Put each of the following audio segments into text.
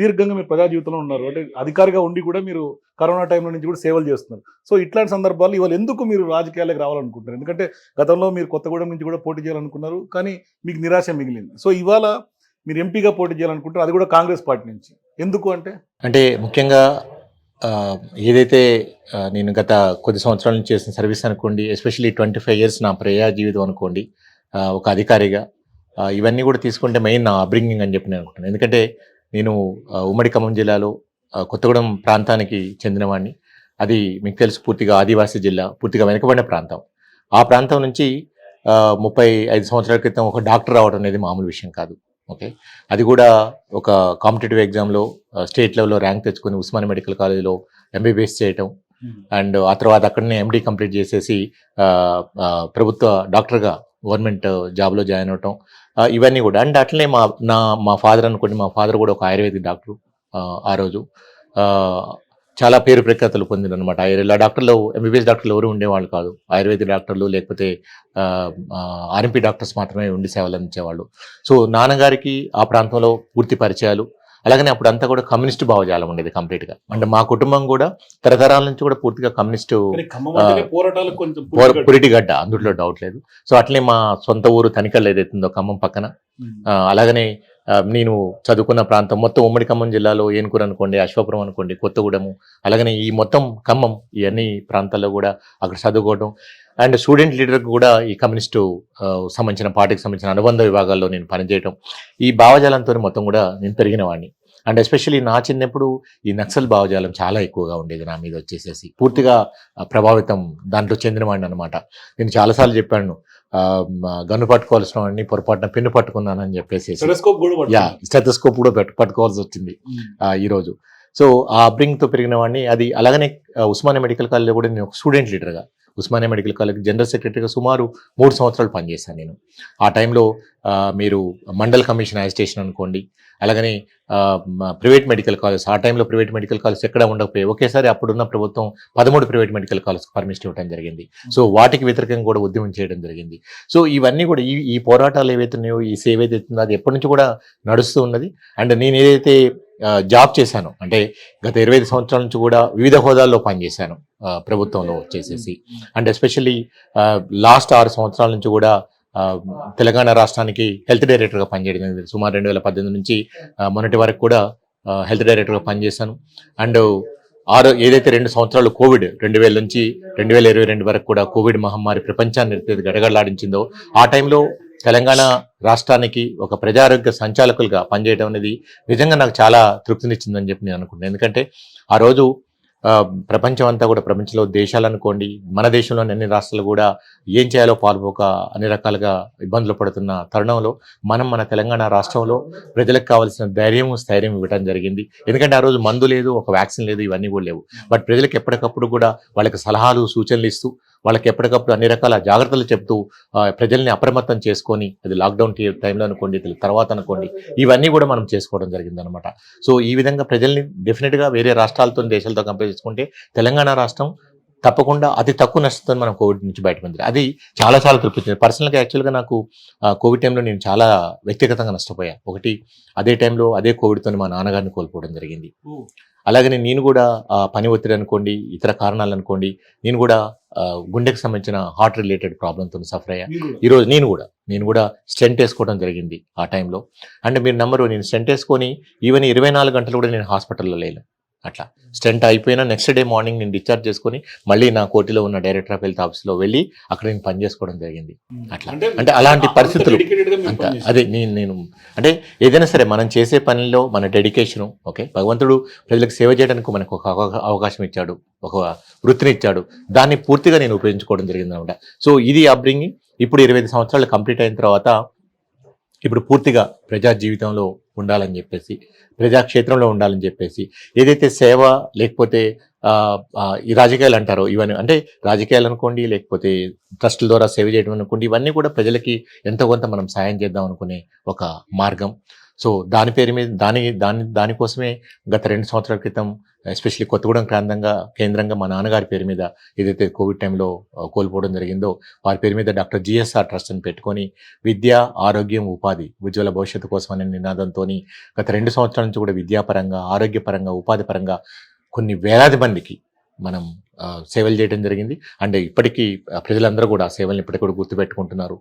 సుదీర్ఘంగా మీరు ప్రజా జీవితంలో ఉన్నారు. అంటే అధికారిగా ఉండి కూడా మీరు కరోనా టైంలో నుంచి కూడా సేవలు చేస్తున్నారు. సో ఇట్లాంటి సందర్భాలు ఇవాళ ఎందుకు మీరు రాజకీయాలకు రావాలనుకుంటున్నారు? ఎందుకంటే గతంలో మీరు కొత్తగూడెం నుంచి కూడా పోటీ చేయాలనుకున్నారు కానీ మీకు నిరాశ మిగిలింది. సో ఇవాళ మీరు ఎంపీగా పోటీ చేయాలనుకుంటారు అది కూడా కాంగ్రెస్ పార్టీ నుంచి. ఎందుకు అంటే? అంటే ముఖ్యంగా ఏదైతే నేను గత కొద్ది సంవత్సరాల నుంచి చేసిన సర్వీస్ అనుకోండి ఎస్పెషల్లీ ట్వంటీ ఫైవ్ ఇయర్స్ నా ప్రజా జీవితం అనుకోండి ఒక అధికారిగా ఇవన్నీ కూడా తీసుకుంటే మెయిన్ నా అబ్రింగింగ్ అని చెప్పి నేను అనుకుంటున్నాను. ఎందుకంటే నేను ఉమ్మడి ఖమ్మం జిల్లాలో కొత్తగూడెం ప్రాంతానికి చెందినవాడిని అది మీకు తెలుసు పూర్తిగా ఆదివాసీ జిల్లా పూర్తిగా వెనుకబడిన ప్రాంతం. ఆ ప్రాంతం నుంచి ముప్పై ఐదు సంవత్సరాల క్రితం ఒక డాక్టర్ రావడం అనేది మామూలు విషయం కాదు. ఓకే? అది కూడా ఒక కాంపిటేటివ్ ఎగ్జామ్లో స్టేట్ లెవెల్లో ర్యాంక్ తెచ్చుకొని ఉస్మాన్ మెడికల్ కాలేజీలో ఎంబీబీఎస్ చేయటం. అండ్ ఆ తర్వాత అక్కడనే ఎండి కంప్లీట్ చేసేసి ప్రభుత్వ డాక్టర్గా గవర్నమెంట్ uh, జాబ్లో జాయిన్ అవటం. ఇవన్నీ కూడా. అండ్ అట్లనే మా నా మా ఫాదర్ అనుకోండి మా ఫాదర్ కూడా ఒక ఆయుర్వేదిక్ డాక్టర్ ఆ రోజు. చాలా పేరు ప్రఖ్యాతలు పొందిన అనమాట డాక్టర్లు ఎంబీబీఎస్ డాక్టర్లు ఎవరు ఉండేవాళ్ళు కాదు. ఆయుర్వేద డాక్టర్లు లేకపోతే ఆర్ఎంపీ డాక్టర్స్ మాత్రమే ఉండి సేవలు అందించేవాళ్ళు సో నాన్నగారికి ఆ ప్రాంతంలో పూర్తి పరిచయాలు అలాగనే అప్పుడు అంతా కూడా కమ్యూనిస్ట్ భావజాలం ఉండేది కంప్లీట్గా. అంటే మా కుటుంబం కూడా తరతరాల నుంచి కూడా పూర్తిగా కమ్యూనిస్ట్ పురిటిగడ్డ. అందులో డౌట్ లేదు. సో అట్లే మా సొంత ఊరు తనికల్ ఏదైతుందో ఖమ్మం పక్కన అలాగనే నేను చదువుకున్న ప్రాంతం మొత్తం ఉమ్మడి ఖమ్మం జిల్లాలో ఏనుకూరు అనుకోండి అశ్వపురం అనుకోండి కొత్తగూడెము అలాగనే ఈ మొత్తం ఖమ్మం ఈ అన్ని ప్రాంతాల్లో కూడా అక్కడ చదువుకోవడం అండ్ స్టూడెంట్ లీడర్కి కూడా ఈ కమ్యూనిస్టు సంబంధించిన పార్టీకి సంబంధించిన అనుబంధ విభాగాల్లో నేను పనిచేయటం. ఈ భావజాలంతో మొత్తం కూడా నేను పెరిగిన వాడిని. అండ్ ఎస్పెషల్లీ నా చిన్నప్పుడు ఈ నక్సల్ భావజాలం చాలా ఎక్కువగా ఉండేది నా మీద వచ్చేసేసి. పూర్తిగా ప్రభావితం దాంట్లో చెందినవాడిని అనమాట నేను చాలాసార్లు చెప్పాను గన్ను పట్టుకోవాల్సిన వాడిని పొరపాటున పెన్ను పట్టుకున్నానని చెప్పేసి యా. స్టెథోస్కోప్ కూడా పెట్టు పట్టుకోవాల్సి వచ్చింది ఉమ్. ఆ, ఈ రోజు సో ఆ upbringing తో పెరిగిన వాడిని అది అలాగనే ఉస్మానియా మెడికల్ కాలేజ్లో కూడా నేను ఒక స్టూడెంట్ లీడర్గా ఉస్మానియా మెడికల్ కాలేజ్ జనరల్ సెక్రటరీగా సుమారు మూడు సంవత్సరాలు పనిచేశాను నేను ఆ టైంలో మీరు మండల్ కమిషన్ యాజిటేషన్ అనుకోండి అలాగనే ప్రైవేట్ మెడికల్ కాలేజ్ ఆ టైంలో ప్రైవేట్ మెడికల్ కాలేజ్ ఎక్కడ ఉండకపోయి ఒకేసారి అప్పుడున్న ప్రభుత్వం పదమూడు ప్రైవేట్ మెడికల్ కాలేజ్ పర్మిషన్ ఇవ్వడం జరిగింది. సో వాటికి వ్యతిరేకంగా కూడా ఉద్యమం చేయడం జరిగింది. సో ఇవన్నీ కూడా ఈ ఈ పోరాటాలు ఏవైతే ఉన్నాయో ఈ సేవ ఏదైతే ఉందో అది ఎప్పటి నుంచి కూడా నడుస్తూ ఉన్నది. అండ్ నేను ఏదైతే జాబ్ చేశాను అంటే గత ఇరవై ఐదు సంవత్సరాల నుంచి కూడా వివిధ హోదాల్లో పనిచేశాను ప్రభుత్వంలో వచ్చేసేసి. అండ్ ఎస్పెషల్లీ లాస్ట్ ఆరు సంవత్సరాల నుంచి కూడా తెలంగాణ రాష్ట్రానికి హెల్త్ డైరెక్టర్గా పనిచేయడం జరిగింది. సుమారు రెండు వేల పద్దెనిమిది నుంచి మొన్నటి వరకు కూడా హెల్త్ డైరెక్టర్గా పనిచేశాను. అండ్ ఆరు ఏదైతే రెండు సంవత్సరాలు కోవిడ్ రెండు వేల నుంచి రెండు వేల ఇరవై రెండు వరకు కూడా కోవిడ్ మహమ్మారి ప్రపంచాన్ని గడగడలాడించిందో ఆ టైంలో తెలంగాణ రాష్ట్రానికి ఒక ప్రజారోగ్య సంచాలకులుగా పనిచేయడం అనేది నిజంగా నాకు చాలా తృప్తినిచ్చిందని చెప్పి నేను అనుకుంటున్నాను. ఎందుకంటే ఆ రోజు ప్రపంచం అంతా కూడా ప్రపంచంలో దేశాలు అనుకోండి మన దేశంలోని అన్ని రాష్ట్రాలు కూడా ఏం చేయాలో పాల్పోక అన్ని రకాలుగా ఇబ్బందులు పడుతున్న తరుణంలో మనం మన తెలంగాణ రాష్ట్రంలో ప్రజలకు కావాల్సిన ధైర్యం స్థైర్యం ఇవ్వడం జరిగింది. ఎందుకంటే ఆ రోజు మందు లేదు ఒక వ్యాక్సిన్ లేదు ఇవన్నీ కూడా లేవు. బట్ ప్రజలకు ఎప్పటికప్పుడు కూడా వాళ్ళకి సలహాలు సూచనలు ఇస్తూ వాళ్ళకి ఎప్పటికప్పుడు అన్ని రకాల జాగ్రత్తలు చెప్తూ ప్రజల్ని అప్రమత్తం చేసుకొని అది లాక్డౌన్ టైంలో అనుకోండి తర్వాత అనుకోండి ఇవన్నీ కూడా మనం చేసుకోవడం జరిగింది అనమాట సో ఈ విధంగా ప్రజల్ని డెఫినెట్గా వేరే రాష్ట్రాలతో దేశాలతో కంపేర్ చేసుకుంటే తెలంగాణ రాష్ట్రం తప్పకుండా అతి తక్కువ నష్టంతో మనం కోవిడ్ నుంచి బయటపడింది అది చాలా చాలా తృప్తి పర్సనల్గా యాక్చువల్గా నాకు కోవిడ్ టైంలో నేను చాలా వ్యక్తిగతంగా నష్టపోయా. ఒకటి అదే టైంలో అదే కోవిడ్తో మా నాన్నగారిని కోల్పోవడం జరిగింది. అలాగనే నేను కూడా పని ఒత్తిడి అనుకోండి ఇతర కారణాలు అనుకోండి నేను కూడా గుండెకి సంబంధించిన హార్ట్ రిలేటెడ్ ప్రాబ్లంతో సఫర్ అయ్యా. ఈరోజు నేను కూడా నేను కూడా స్టెంట్ వేసుకోవడం జరిగింది ఆ టైంలో అండ్ మీరు నెంబరు నేను స్టెంట్ వేసుకొని ఈవెన్ ఇరవై నాలుగు గంటలు కూడా నేను హాస్పిటల్లో లేను. అట్లా. స్టెంట్ అయిపోయినా నెక్స్ట్ డే మార్నింగ్ నేను డిశ్చార్జ్ చేసుకొని మళ్ళీ నా కోటిలో ఉన్న డైరెక్టర్ ఆఫ్ హెల్త్ ఆఫీస్లో వెళ్ళి అక్కడ నేను పని చేసుకోవడం జరిగింది. అట్లా. అంటే అలాంటి పరిస్థితులు. అదే నేను నేను అంటే ఏదైనా సరే మనం చేసే పనిలో మన డెడికేషను ఓకే భగవంతుడు ప్రజలకు సేవ చేయడానికి మనకు ఒక అవకా- అవకాశం ఇచ్చాడు ఒక వృత్తిని ఇచ్చాడు. దాన్ని పూర్తిగా నేను ఉపయోగించుకోవడం జరిగింది అనమాట సో ఇది అప్బ్రింగింగ్ ఇప్పుడు ఇరవై ఐదు సంవత్సరాలు కంప్లీట్ అయిన తర్వాత ఇప్పుడు పూర్తిగా ప్రజా జీవితంలో ఉండాలని చెప్పేసి ప్రజాక్షేత్రంలో ఉండాలని చెప్పేసి ఏదైతే సేవ లేకపోతే ఈ రాజకీయాలు అంటారో ఇవన్నీ అంటే రాజకీయాలు అనుకోండి లేకపోతే ట్రస్టుల ద్వారా సేవ చేయడం అనుకోండి ఇవన్నీ కూడా ప్రజలకి ఎంతో కొంత మనం సాయం చేద్దాం అనుకునే ఒక మార్గం. సో దాని పేరు మీద దాని దాని దానికోసమే గత రెండు సంవత్సరాల క్రితం ఎస్పెషల్లీ కొత్తగూడెం కేంద్రంగా కేంద్రంగా మా నాన్నగారి పేరు మీద ఏదైతే కోవిడ్ టైంలో కోల్పోవడం జరిగిందో వారి పేరు మీద డాక్టర్ జిఎస్ఆర్ ట్రస్ట్ని పెట్టుకొని విద్య ఆరోగ్యం ఉపాధి ఉజ్వల భవిష్యత్తు కోసం అనే నినాదంతో గత రెండు సంవత్సరాల నుంచి కూడా విద్యాపరంగా ఆరోగ్యపరంగా ఉపాధి పరంగా కొన్ని వేలాది మందికి మనం సేవలు చేయడం జరిగింది. అండ్ ఇప్పటికీ ప్రజలందరూ కూడా ఆ సేవల్ని ఇప్పటికి కూడా గుర్తుపెట్టుకుంటున్నారు.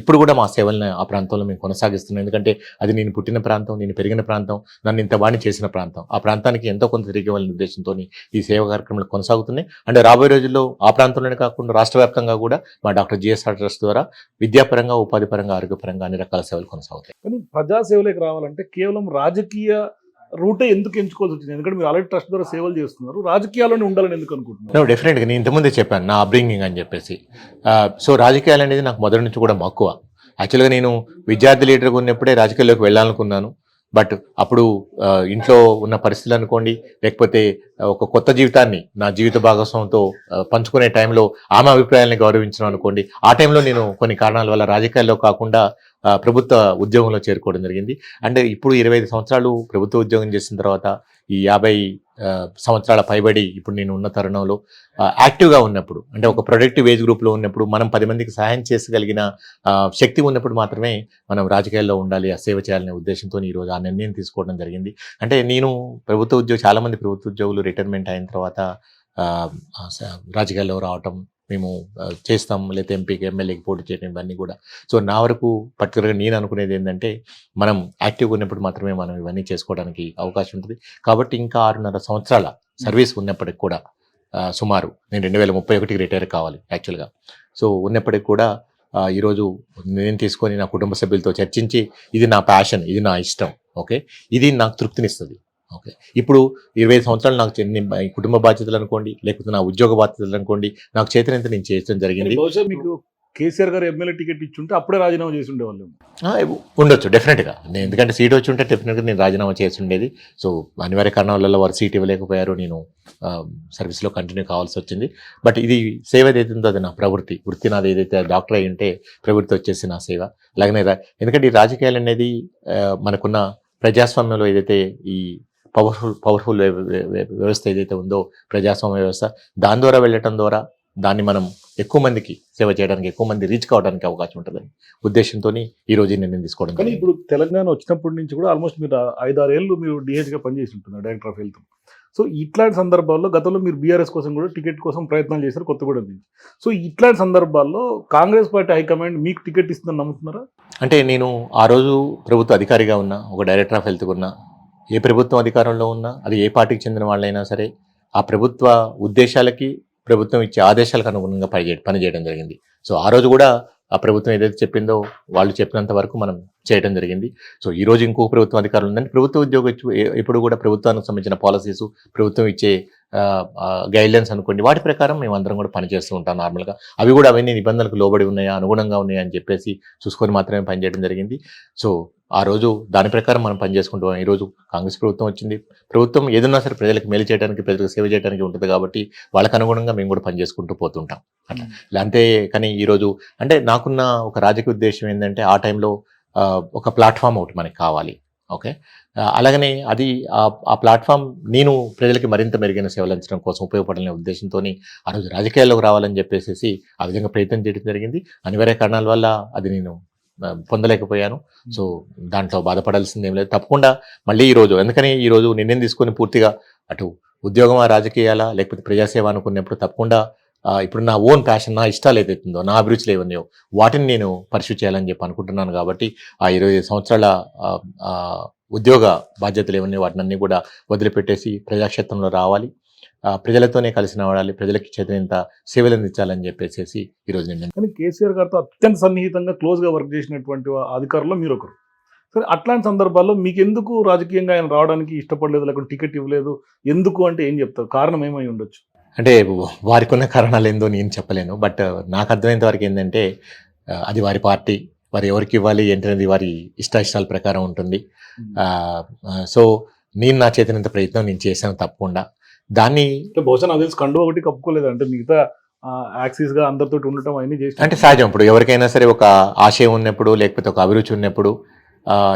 ఇప్పుడు కూడా మా సేవల్ని ఆ ప్రాంతంలో మేము కొనసాగిస్తున్నాం. ఎందుకంటే అది నేను పుట్టిన ప్రాంతం నేను పెరిగిన ప్రాంతం నన్ను ఇంత వాణి చేసిన ప్రాంతం. ఆ ప్రాంతానికి ఎంతో కొంత తిరిగి వాళ్ళ ఉద్దేశంతో ఈ సేవా కార్యక్రమాలు కొనసాగుతున్నాయి. అండ్ రాబోయే రోజుల్లో ఆ ప్రాంతంలోనే కాకుండా రాష్ట్ర వ్యాప్తంగా కూడా మా డాక్టర్ జిఎస్ఆర్ ట్రస్ట్ ద్వారా విద్యాపరంగా ఉపాధి పరంగా ఆరోగ్యపరంగా అన్ని రకాల సేవలు కొనసాగుతాయి. కానీ ప్రజాసేవలోకి రావాలంటే కేవలం రాజకీయ రూటే ఎందుకు ఎంచుకోవాల్సి వచ్చింది? ఎందుకంటే మీరు ఆల్రెడీ ట్రస్ట్ ద్వారా సేవలు చేస్తున్నారు. రాజకీయాల్లోనే ఉండాలని ఎందుకు అనుకుంటున్నారు? డెఫినెట్గా నేను ఇంతకుముందే చెప్పాను నా అప్బ్రింగింగ్ అని చెప్పేసి. సో రాజకీయాలు అనేది నాకు మొదటి నుంచి కూడా మక్కువ. యాక్చువల్గా నేను విద్యార్థి లీడర్గా ఉన్నప్పుడే రాజకీయాల్లోకి వెళ్ళాలనుకున్నాను. బట్ అప్పుడు ఇంట్లో ఉన్న పరిస్థితులు అనుకోండి లేకపోతే ఒక కొత్త జీవితాన్ని నా జీవిత భాగస్వామితో పంచుకునే టైంలో ఆమె అభిప్రాయాలను గౌరవించడం అనుకోండి ఆ టైంలో నేను కొన్ని కారణాల వల్ల రాజకీయాల్లో కాకుండా ప్రభుత్వ ఉద్యోగంలో చేరుకోవడం జరిగింది. అంటే ఇప్పుడు ఇరవై ఐదు సంవత్సరాలు ప్రభుత్వ ఉద్యోగం చేసిన తర్వాత ఈ యాభై సంవత్సరాల పైబడి ఇప్పుడు నేను ఉన్న తరుణంలో యాక్టివ్గా ఉన్నప్పుడు అంటే ఒక ప్రొడక్టివ్ ఏజ్ గ్రూప్లో ఉన్నప్పుడు మనం పది మందికి సహాయం చేసగలిగిన శక్తి ఉన్నప్పుడు మాత్రమే మనం రాజకీయాల్లో ఉండాలి ఆ సేవ చేయాలనే ఉద్దేశంతో ఈరోజు ఆ నిర్ణయం తీసుకోవడం జరిగింది. అంటే నేను ప్రభుత్వ ఉద్యోగం చాలామంది ప్రభుత్వ ఉద్యోగులు రిటైర్మెంట్ అయిన తర్వాత రాజకీయాల్లో రావటం మేము చేస్తాం లేకపోతే ఎంపీకి ఎమ్మెల్యేకి పోటీ చేయడం ఇవన్నీ కూడా. సో నా వరకు పర్టికులర్గా నేను అనుకునేది ఏంటంటే మనం యాక్టివ్గా ఉన్నప్పుడు మాత్రమే మనం ఇవన్నీ చేసుకోవడానికి అవకాశం ఉంటుంది. కాబట్టి ఇంకా ఆరున్నర సంవత్సరాల సర్వీస్ ఉన్నప్పటికి కూడా సుమారు నేను రెండు వేల ముప్పై ఒకటికి రిటైర్ కావాలి యాక్చువల్గా. సో ఉన్నప్పటికి కూడా ఈరోజు నేను తీసుకొని నా కుటుంబ సభ్యులతో చర్చించి ఇది నా ప్యాషన్ ఇది నా ఇష్టం ఓకే? ఇది నాకు తృప్తినిస్తుంది. ఓకే. ఇప్పుడు ఇరవై ఐదు సంవత్సరాలు నాకు చెంది ఈ కుటుంబ బాధ్యతలు అనుకోండి లేకపోతే నా ఉద్యోగ బాధ్యతలు అనుకోండి నాకు చేతనంత నేను చేయడం జరిగింది? మీకు కేసీఆర్ గారు ఎమ్మెల్యే టికెట్ ఇచ్చుంటే అప్పుడే రాజీనామా చేసి ఉండేవాళ్ళు ఉండొచ్చు డెఫినెట్గా. నేను ఎందుకంటే సీట్ వచ్చి ఉంటే డెఫినెట్గా నేను రాజీనామా చేసి ఉండేది. సో అనివార్య కారణాల వారు సీట్ ఇవ్వలేకపోయారు నేను సర్వీస్లో కంటిన్యూ కావాల్సి వచ్చింది. బట్ ఇది సేవ ఏదైతే ఉందో అది నా ప్రవృత్తి. వృత్తి నాది ఏదైతే డాక్టర్ అయి ఉంటే ప్రవృత్తి వచ్చేసి నా సేవ. అలాగనే ఎందుకంటే ఈ రాజకీయాలు అనేది మనకున్న ప్రజాస్వామ్యంలో ఏదైతే ఈ పవర్ఫుల్ పవర్ఫుల్ వ్యవస్థ ఏదైతే ఉందో ప్రజాస్వామ్య వ్యవస్థ దాని ద్వారా వెళ్ళటం ద్వారా దాన్ని మనం ఎక్కువ మందికి సేవ చేయడానికి ఎక్కువ మంది రీచ్ కావడానికి అవకాశం ఉంటుందని ఉద్దేశంతో ఈ రోజు నిర్ణయం తీసుకోవడం కానీ. ఇప్పుడు తెలంగాణ వచ్చినప్పటి నుంచి కూడా ఆల్మోస్ట్ మీరు ఐదారు ఏళ్ళు మీరు DH గా పనిచేసి ఉంటున్నారు డైరెక్టర్ ఆఫ్ హెల్త్ సో ఇట్లాంటి సందర్భాల్లో గతంలో మీరు బీఆర్ఎస్ కోసం కూడా టికెట్ కోసం ప్రయత్నాలు చేశారు కొత్తగూడెం నుంచి. సో ఇట్లాంటి సందర్భాల్లో కాంగ్రెస్ పార్టీ హైకమాండ్ మీకు టికెట్ ఇస్తుందని నమ్ముతున్నారా? అంటే నేను ఆ రోజు ప్రభుత్వ అధికారిగా ఉన్నా ఒక డైరెక్టర్ ఆఫ్ హెల్త్ ఉన్నా ఏ ప్రభుత్వం అధికారంలో ఉన్నా అది ఏ పార్టీకి చెందిన వాళ్ళైనా సరే ఆ ప్రభుత్వ ఉద్దేశాలకి ప్రభుత్వం ఇచ్చే ఆదేశాలకు అనుగుణంగా పనిచే పనిచేయడం జరిగింది. సో ఆ రోజు కూడా ఆ ప్రభుత్వం ఏదైతే చెప్పిందో వాళ్ళు చెప్పినంత వరకు మనం చేయడం జరిగింది. సో ఈ రోజు ఇంకో ప్రభుత్వం అధికారులు ఉందంటే ప్రభుత్వ ఉద్యోగం ఎప్పుడు కూడా ప్రభుత్వానికి సంబంధించిన పాలసీస్ ప్రభుత్వం ఇచ్చే గైడ్లైన్స్ అనుకోండి వాటి ప్రకారం మేము అందరం కూడా పనిచేస్తూ ఉంటాం నార్మల్గా. అవి కూడా అవన్నీ నిబంధనలకు లోబడి ఉన్నాయా అనుగుణంగా ఉన్నాయా అని చెప్పేసి చూసుకొని మాత్రమే పనిచేయడం జరిగింది. సో ఆ రోజు దాని ప్రకారం మనం పనిచేసుకుంటూ ఈ రోజు కాంగ్రెస్ ప్రభుత్వం వచ్చింది. ప్రభుత్వం ఏదన్నా సరే ప్రజలకు మేలు చేయడానికి ప్రజలకు సేవ చేయడానికి ఉంటుంది కాబట్టి వాళ్ళకి అనుగుణంగా మేము కూడా పనిచేసుకుంటూ పోతుంటాం. అట్లా. అంతే కానీ ఈరోజు అంటే నాకున్న ఒక రాజకీయ ఉద్దేశం ఏంటంటే ఆ టైంలో ఒక ప్లాట్ఫామ్ ఒకటి మనకి కావాలి. ఓకే? అలాగనే అది ఆ- ప్లాట్ఫామ్ నేను ప్రజలకి మరింత మెరుగైన సేవలు అందించడం కోసం ఉపయోగపడాలనే ఉద్దేశంతో ఆ రోజు రాజకీయాల్లోకి రావాలని చెప్పేసి ఆ విధంగా ప్రయత్నం చేయడం జరిగింది. అనివార్య కారణాల వల్ల అది నేను పొందలేకపోయాను. సో దాంట్లో బాధపడాల్సింది ఏం లేదు. తప్పకుండా మళ్ళీ ఈ రోజు ఎందుకని ఈ రోజు నిర్ణయం తీసుకొని పూర్తిగా అటు ఉద్యోగమా రాజకీయాలా లేకపోతే ప్రజాసేవ అనుకున్నప్పుడు తప్పకుండా ఇప్పుడు నా ఓన్ ప్యాషన్ నా ఇష్టాలు ఏదైతుందో నా అభిరుచులు ఏవన్నాయో వాటిని నేను పరిశుభ్ర చేయాలని చెప్పి అనుకుంటున్నాను కాబట్టి ఆ ఇరవై ఐదు సంవత్సరాల ఉద్యోగ బాధ్యతలు ఏవన్నాయో వాటినన్నీ కూడా వదిలిపెట్టేసి ప్రజాక్షేత్రంలో రావాలి. ఆ, ప్రజలతోనే కలిసి నడవాలి ప్రజలకి చేతనంత సేవలు అందించాలని చెప్పేసి ఈరోజు నేను కానీ కేసీఆర్ గారితో అత్యంత సన్నిహితంగా క్లోజ్గా వర్క్ చేసినటువంటి అధికారులు అధికారుల్లో మీరు ఒకరు సరే అట్లాంటి సందర్భాల్లో మీకు ఎందుకు రాజకీయంగా ఆయన రావడానికి ఇష్టపడలేదు లేకుంటే టికెట్ ఇవ్వలేదు ఎందుకు అంటే ఏం చెప్తారు? కారణం ఏమై ఉండొచ్చు? అంటే వారికి ఉన్న కారణాలు ఏందో నేను చెప్పలేను బట్ నాకు అర్థమైనంత వరకు ఏంటంటే ఆ, అది వారి పార్టీ వారు ఎవరికి ఇవ్వాలి ఏంటనేది వారి ఇష్ట ఇష్టాల ప్రకారం ఉంటుంది. ఆ, ఆ, సో నేను నా చేతినంత ప్రయత్నం నేను చేశాను తప్పకుండా. దాన్ని బహుశా నాకు తెలిసి కండు ఒకటి కప్పుకోలేదు అంటే మిగతా యాక్సిస్గా అందరితో ఉండటం అవన్నీ చేసి అంటే సహజం ఇప్పుడు ఎవరికైనా సరే ఒక ఆశయం ఉన్నప్పుడు లేకపోతే ఒక అభిరుచి ఉన్నప్పుడు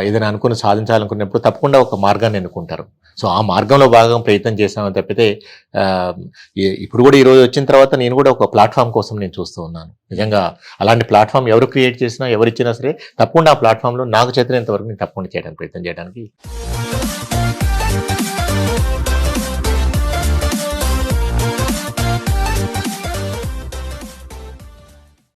ఏదైనా అనుకుని సాధించాలనుకున్నప్పుడు తప్పకుండా ఒక మార్గాన్ని ఎన్నుకుంటారు. సో ఆ మార్గంలో భాగం ప్రయత్నం చేశామని తప్పితే ఇప్పుడు కూడా ఈ రోజు వచ్చిన తర్వాత నేను కూడా ఒక ప్లాట్ఫామ్ కోసం నేను చూస్తూ ఉన్నాను. నిజంగా అలాంటి ప్లాట్ఫామ్ ఎవరు క్రియేట్ చేసినా ఎవరు ఇచ్చినా సరే తప్పకుండా ఆ ప్లాట్ఫామ్లో నాకు చేతనంత వరకు నేను తప్పకుండా చేయడానికి ప్రయత్నం చేయడానికి